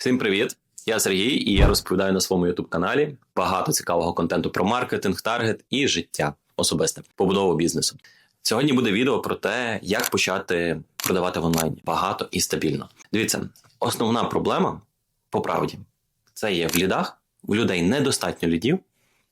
Всім привіт! Я Сергій, і я розповідаю на своєму youtube каналі багато цікавого контенту про маркетинг, таргет і життя особисте, побудову бізнесу. Сьогодні буде відео про те, як почати продавати в онлайні багато і стабільно. Дивіться, основна проблема по правді це є в лідах. У людей недостатньо лідів.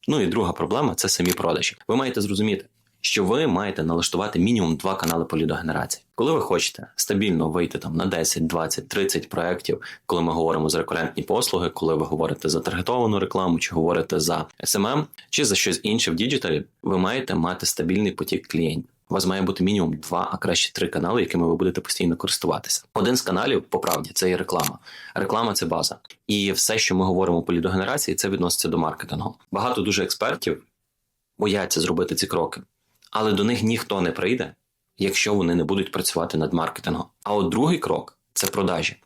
Ну і друга проблема це самі продажі. Ви маєте зрозуміти, що ви маєте налаштувати мінімум два канали по лідогенерації. Коли ви хочете стабільно вийти там на 10, 20, 30 проєктів, коли ми говоримо за рекурентні послуги, коли ви говорите за таргетовану рекламу, чи говорите за SMM, чи за щось інше в діджиталі, ви маєте мати стабільний потік клієнтів. У вас має бути мінімум два, а краще три канали, якими ви будете постійно користуватися. Один з каналів, по правді, це є реклама. Реклама це база. І все, що ми говоримо по лідогенерації, це відноситься до маркетингу. Багато дуже експертів бояться зробити ці кроки, але до них ніхто не прийде, якщо вони не будуть працювати над маркетингом. А от другий крок це продажі.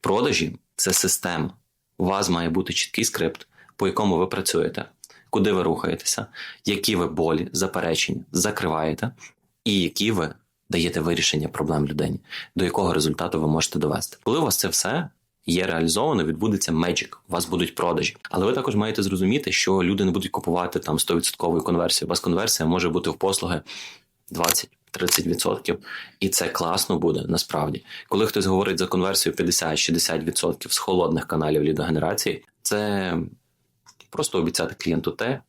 Продажі це система. У вас має бути чіткий скрипт, по якому ви працюєте, куди ви рухаєтеся, які ви болі, заперечення закриваєте, і які ви даєте вирішення проблем людині, до якого результату ви можете довести. Коли у вас це все є реалізовано, відбудеться меджик, у вас будуть продажі. Але ви також маєте зрозуміти, що люди не будуть купувати там 100% конверсію. У вас конверсія може бути в послуги 20%. 30%. і це класно буде насправді. Коли хтось говорить за конверсію 50-60% з холодних каналів лідогенерації, це просто обіцяти клієнту те,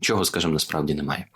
чого, скажімо, насправді немає.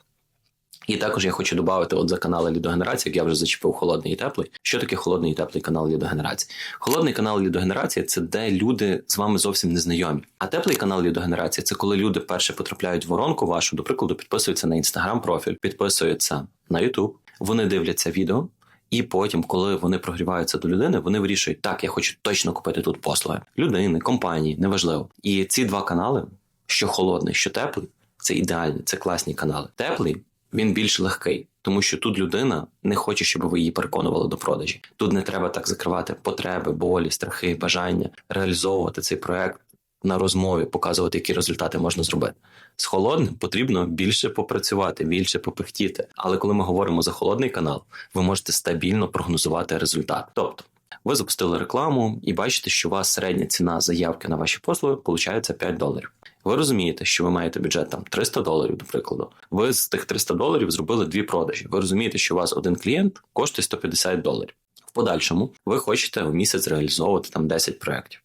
І також я хочу додати от за канали лідогенерації, як я вже зачепив холодний і теплий. Що таке холодний і теплий канал лідогенерації? Холодний канал лідогенерації це де люди з вами зовсім не знайомі. А теплий канал лідогенерації це коли люди перше потрапляють в воронку вашу, до прикладу, підписуються на інстаграм профіль, підписуються на Ютуб, вони дивляться відео. І потім, коли вони прогріваються до людини, вони вирішують, так, я хочу точно купити тут послуги людини, компанії, неважливо. І ці два канали, що холодний, що теплий, це ідеальні, це класні канали. Теплий він більш легкий, тому що тут людина не хоче, щоб ви її переконували до продажі. Тут не треба так закривати потреби, болі, страхи, бажання, реалізовувати цей проект на розмові, показувати, які результати можна зробити. З холодним потрібно більше попрацювати, більше попихтіти. Але коли ми говоримо за холодний канал, ви можете стабільно прогнозувати результат. Тобто. Ви запустили рекламу і бачите, що у вас середня ціна заявки на ваші послуги виходить 5 доларів. Ви розумієте, що ви маєте бюджет там 300 доларів, до прикладу. Ви з тих 300 доларів зробили дві продажі. Ви розумієте, що у вас один клієнт коштує 150 доларів. В подальшому ви хочете в місяць реалізовувати там 10 проєктів.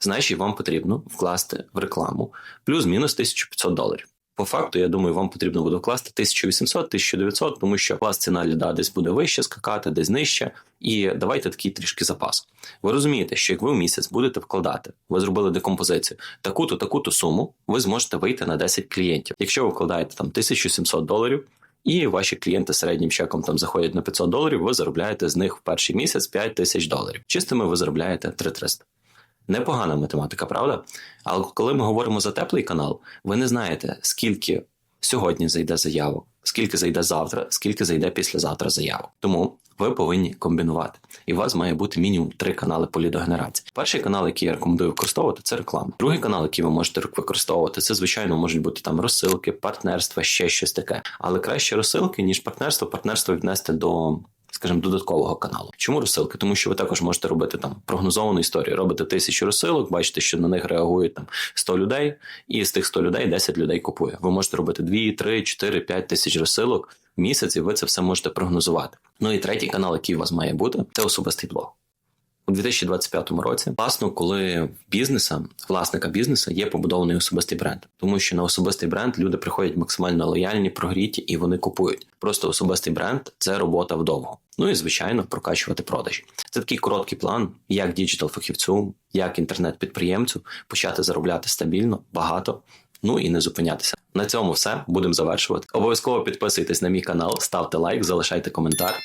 Значить, вам потрібно вкласти в рекламу плюс-мінус 1500 доларів. По факту, я думаю, вам потрібно буде вкласти 1800-1900, тому що у вас ціна ліда десь буде вище скакати, десь нижче. І давайте такий трішки запас. Ви розумієте, що як ви в місяць будете вкладати, ви зробили декомпозицію, таку-то, таку-то суму, ви зможете вийти на 10 клієнтів. Якщо ви вкладаєте там 1700 доларів. І ваші клієнти середнім чеком там заходять на 500 доларів, ви заробляєте з них в перший місяць 5 тисяч доларів. Чистими ви заробляєте 3300. Непогана математика, правда? Але коли ми говоримо за теплий канал, ви не знаєте, скільки сьогодні зайде заявок, скільки зайде завтра, скільки зайде післязавтра заявок. Тому ви повинні комбінувати. І у вас має бути мінімум три канали по лідогенерації. Перший канал, який я рекомендую використовувати, це реклама. Другий канал, який ви можете використовувати, це звичайно можуть бути там розсилки, партнерства, ще щось таке. Але краще розсилки ніж партнерство. Партнерство віднести до скажімо, додаткового каналу. Чому розсилки? Тому що ви також можете робити там прогнозовану історію. Робите тисячу розсилок, бачите, що на них реагують там 100 людей, і з тих 100 людей 10 людей купує. Ви можете робити 2, 3, 4, 5 тисяч розсилок в місяць, і ви це все можете прогнозувати. Ну і третій канал, який у вас має бути, це особистий блог. У 2025 році класно, коли бізнеса, власника бізнесу є побудований особистий бренд, тому що на особистий бренд люди приходять максимально лояльні, прогріті і вони купують. Просто особистий бренд це робота вдовго. Ну і звичайно, прокачувати продажі. Це такий короткий план, як діджитал фахівцю, як інтернет-підприємцю почати заробляти стабільно, багато. Ну і не зупинятися. На цьому все будемо завершувати. Обов'язково підписуйтесь на мій канал, ставте лайк, залишайте коментар.